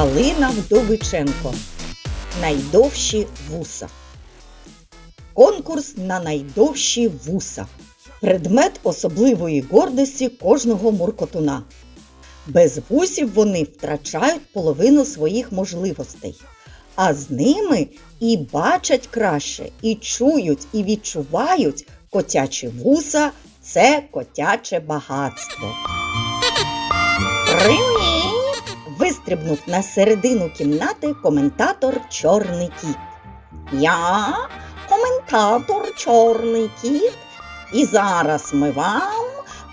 Галина Вдовиченко. Найдовші вуса. Конкурс на найдовші вуса. Предмет особливої гордості кожного муркотуна. Без вусів вони втрачають половину своїх можливостей, а з ними і бачать краще, і чують, і відчувають котячі вуса це котяче багатство. Привіт! Вистрибнув на середину кімнати коментатор Чорний кіт. Я коментатор Чорний кіт, і зараз ми вам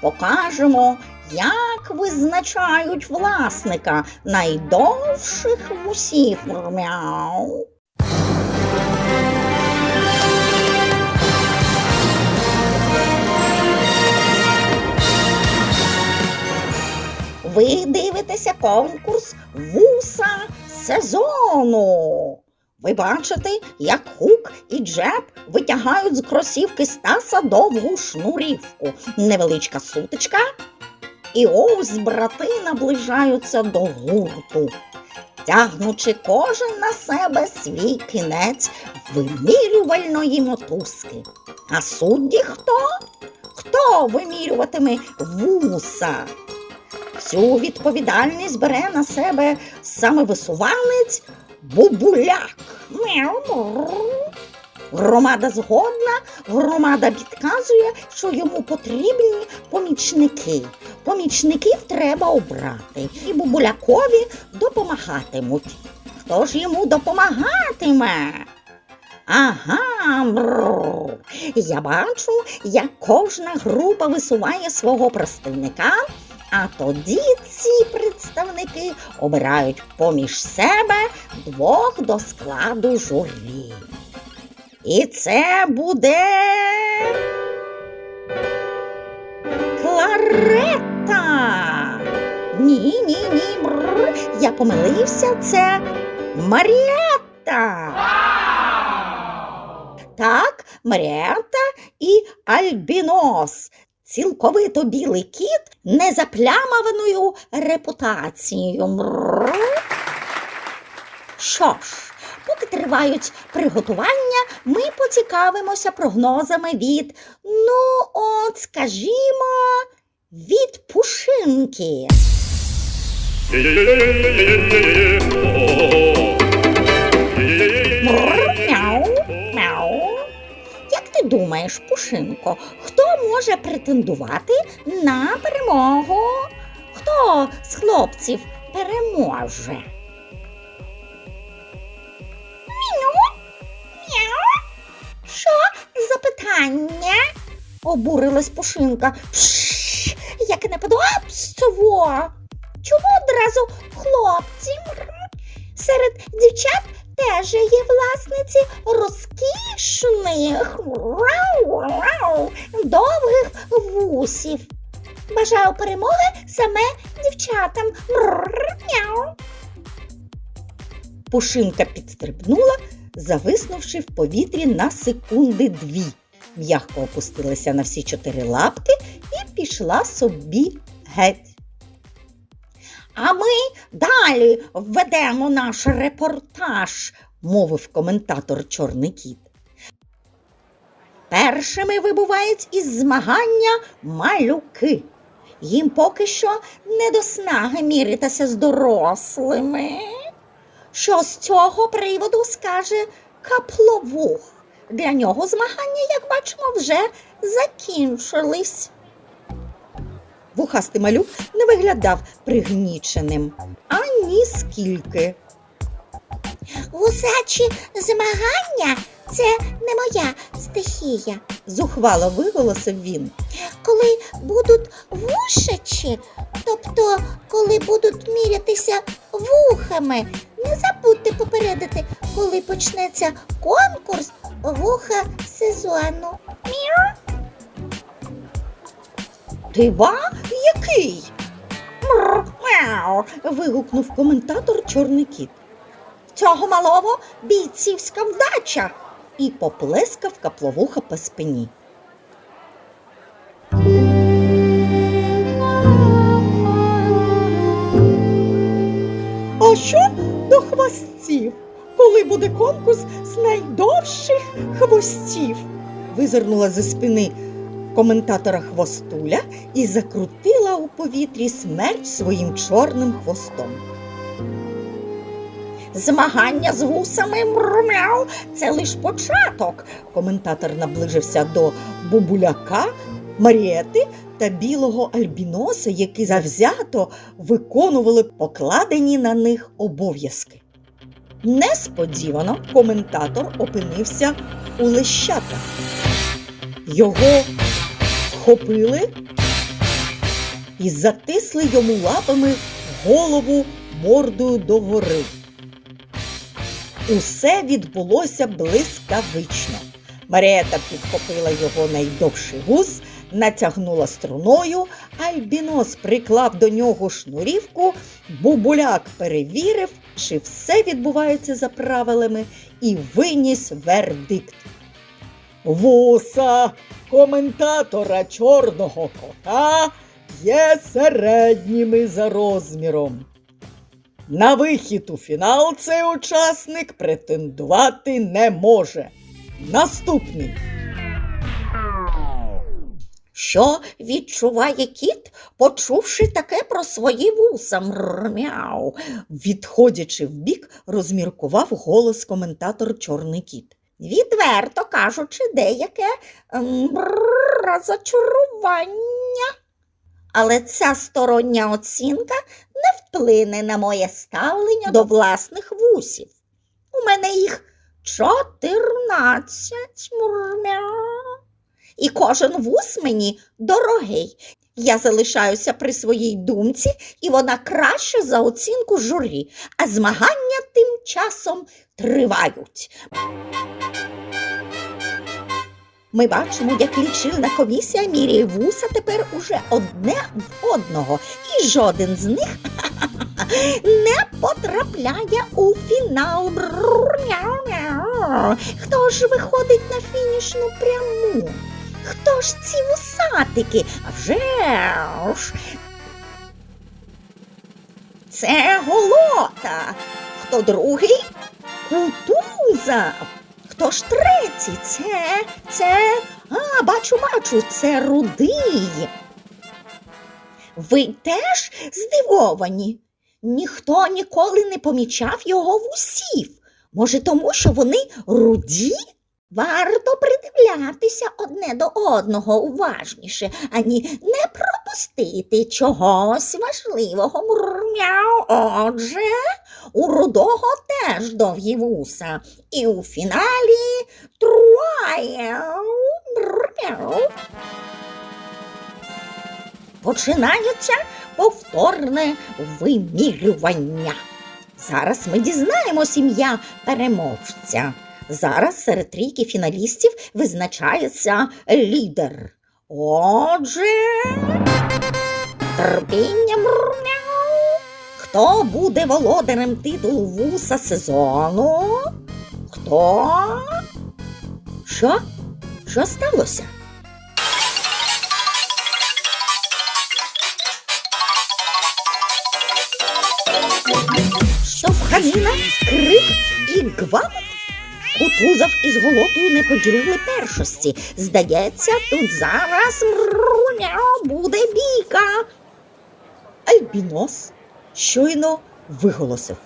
покажемо, як визначають власника найдовших вусів. Мяу. Ви дивитеся конкурс вуса сезону. Ви бачите, як Хук і Джеб витягають з кросівки Стаса довгу шнурівку. Невеличка сутичка. І ось брати наближаються до гурту, тягнучи кожен на себе свій кінець вимірювальної мотузки. А судді хто? Хто вимірюватиме вуса? Всю відповідальність бере на себе саме висуванець Бубуляк. Громада згодна, громада підказує, що йому потрібні помічники. Помічників треба обрати, і Бубулякові допомагатимуть. Хто ж йому допомагатиме? Ага, бррр. я бачу, як кожна група висуває свого представника, а тоді ці представники обирають поміж себе двох до складу журі. І це буде Кларета. Ні, ні, ні. бррр, Я помилився, це Маріетта. Так, Маріетта і Альбінос. Цілковито білий кіт незаплямованою репутацією. Що ж, поки тривають приготування, ми поцікавимося прогнозами від, ну, от, скажімо, від пушинки. Думаєш, Пушинко, хто може претендувати на перемогу? Хто з хлопців переможе? Міню? Мяу? Що за питання? обурилась Пушинка. Пш, яке неподобство. Чому одразу хлопці? Серед дівчат теж є власниці розкішних рау, довгих вусів. Бажаю перемоги саме дівчатам. Пушинка підстрибнула, зависнувши в повітрі на секунди дві. М'яко опустилася на всі чотири лапки і пішла собі геть. А ми далі введемо наш репортаж, мовив коментатор Чорний кіт. Першими вибувають із змагання малюки. Їм поки що не до снаги міритися з дорослими. Що з цього приводу скаже капловух? Для нього змагання, як бачимо, вже закінчились. Вухастий малюк не виглядав пригніченим ані скільки. Гусачі змагання це не моя стихія, зухвало виголосив він. Коли будуть вушачі, тобто коли будуть мірятися вухами, не забудьте попередити, коли почнеться конкурс вуха сезону. Міу. Ти ба? Який? Мр, мяу. вигукнув коментатор Чорний кіт. Цього малого бійцівська вдача. І поплескав капловуха по спині. А що до хвостів? Коли буде конкурс з найдовших хвостів? Визирнула зі спини коментатора хвостуля і закрутила у повітрі смерть своїм чорним хвостом. Змагання з гусами мрумяу це лиш початок. Коментатор наближився до бубуляка, Марієти та білого альбіноса, які завзято виконували покладені на них обов'язки. Несподівано коментатор опинився у лещата. Його вхопили і затисли йому лапами голову мордою догори. Усе відбулося блискавично. Марієта підхопила його найдовший вуз, натягнула струною, альбінос приклав до нього шнурівку, бубуляк перевірив, чи все відбувається за правилами, і виніс вердикт. Вуса коментатора чорного кота є середніми за розміром. На вихід у фінал цей учасник претендувати не може. Наступний. Що відчуває кіт, почувши таке про свої вуса? Мрмяу. Відходячи вбік, розміркував голос коментатор Чорний кіт. Відверто кажучи, деяке зачарування. Але ця стороння оцінка не вплине на моє ставлення до власних вусів. У мене їх чотирнадцять мурмя. І кожен вус мені дорогий. Я залишаюся при своїй думці, і вона краще за оцінку журі, а змагання тим часом тривають. Ми бачимо, як лічильна комісія міряє вуса тепер уже одне в одного, і жоден з них не потрапляє у фінал. Хто ж виходить на фінішну пряму? Хто ж ці вусатики? А вже ж. Це голота. Хто другий? Кутуза. Хто ж третій? Це, це, а, бачу, бачу, це рудий. Ви теж здивовані? Ніхто ніколи не помічав його вусів. Може, тому що вони руді? Варто придивлятися одне до одного уважніше, ані не пропустити чогось важливого. Мурмяу. Отже, у рудого теж довгі вуса. І у фіналі труає. Мурмяу. Починається повторне вимірювання. Зараз ми дізнаємось ім'я переможця. Зараз серед трійки фіналістів визначається лідер. Отже, терпіння мурмяу. Хто буде володарем титулу вуса сезону? Хто? Що? Що сталося? Штовханина, крик і гвалт Кутузов із голотою не поділили першості. Здається, тут зараз мруня буде бійка. Альбінос щойно виголосив.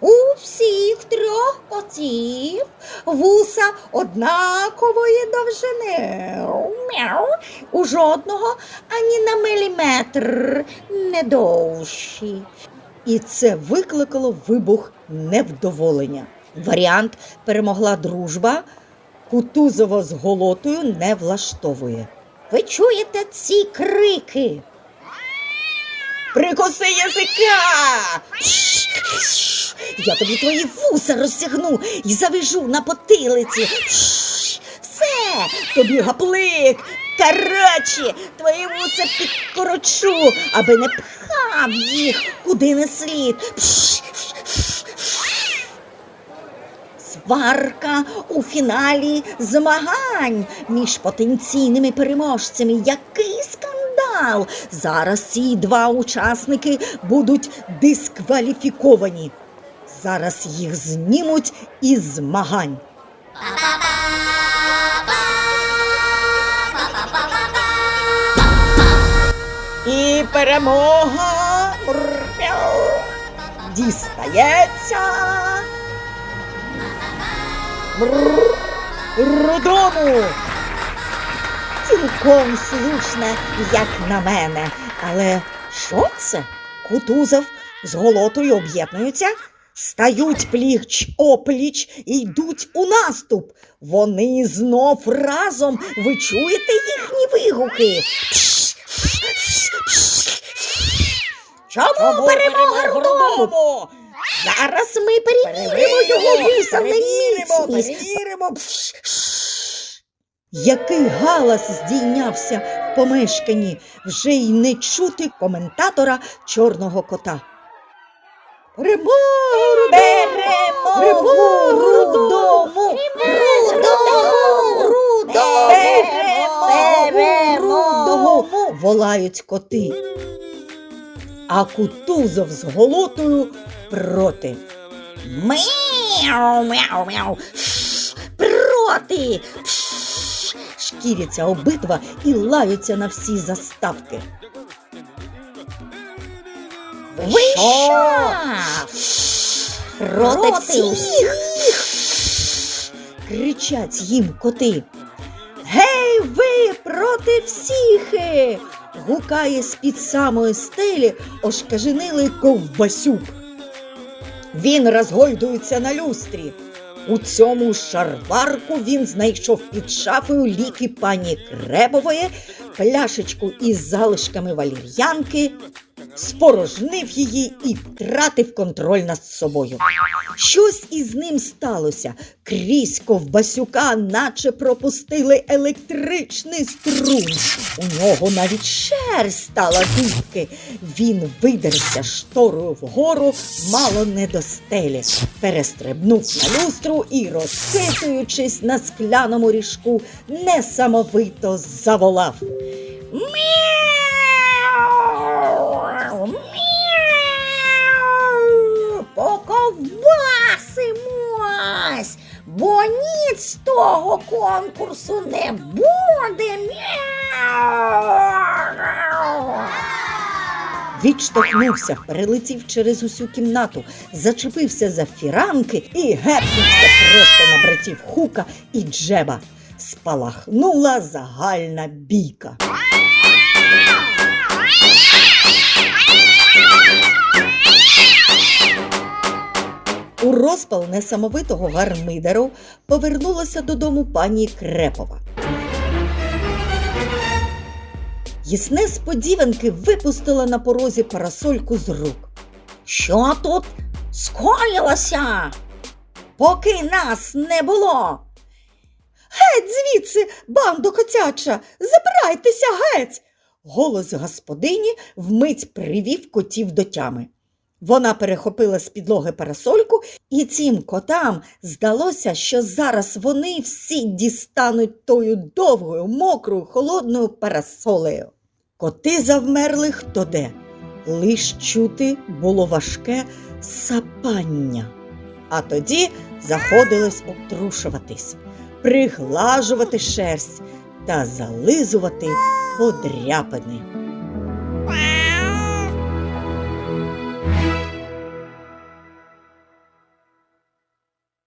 У всіх трьох котів вуса однакової довжини. Мяу. У жодного ані на міліметр не довші. І це викликало вибух невдоволення. Варіант перемогла дружба, Кутузова з голотою не влаштовує. Ви чуєте ці крики? Прикуси язика! Я тобі твої вуса розсягну і завяжу на потилиці. Все, тобі гаплик. Короче, твої вуса підкорочу, аби не пхав їх куди не слід. Сварка у фіналі змагань між потенційними переможцями. Який скандал. Зараз ці два учасники будуть дискваліфіковані. Зараз їх знімуть із змагань. І перемога дістається рудому. Цілком слушне, як на мене. Але що це? Кутузов з голотою об'єднуються, стають пліч опліч і йдуть у наступ. Вони знов разом. Ви чуєте їхні вигуки? Чому перемога рудому? Зараз ми перевіримо його вуса на міцність. перевіримо. Який галас здійнявся в помешканні, вже й не чути коментатора чорного кота. Перемогу! Перемогу рудому! Рудому! Рудому! Рудому! волають коти. А Кутузов з голотою проти. Мяу, мяу, мяу. Проти. Шкіряться обидва і лаються на всі заставки. Ви що? Проти всіх? Кричать їм коти. Гей, ви проти всіх! Гукає з-під самої стелі ошкаженилий ковбасюк. Він розгойдується на люстрі. У цьому шарварку він знайшов під шафою ліки пані Кребової, пляшечку із залишками валір'янки, спорожнив її і втратив контроль над собою. Щось із ним сталося. Крізь ковбасюка, наче пропустили електричний струм. У нього навіть шерсть стала дибки. Він видерся шторою вгору, мало не до стелі, перестрибнув на люстру і, розхитуючись на скляному ріжку, несамовито заволав. Мяу! Поковбасимось, бо ніц з того конкурсу не буде. Відштовхнувся, перелетів через усю кімнату, зачепився за фіранки і гепнувся просто на братів Хука і Джеба. Спалахнула загальна бійка. У розпал несамовитого гармидеру повернулася додому пані Крепова. Єсне сподіванки випустила на порозі парасольку з рук. Що тут скоїлося? Поки нас не було. Геть звідси, бандо котяча, забирайтеся геть. Голос господині вмить привів котів до тями. Вона перехопила з підлоги парасольку, і цим котам здалося, що зараз вони всі дістануть тою довгою, мокрою, холодною парасолею. Коти завмерли хто де. Лиш чути було важке сапання. А тоді заходилось обтрушуватись, приглажувати шерсть та зализувати подряпини.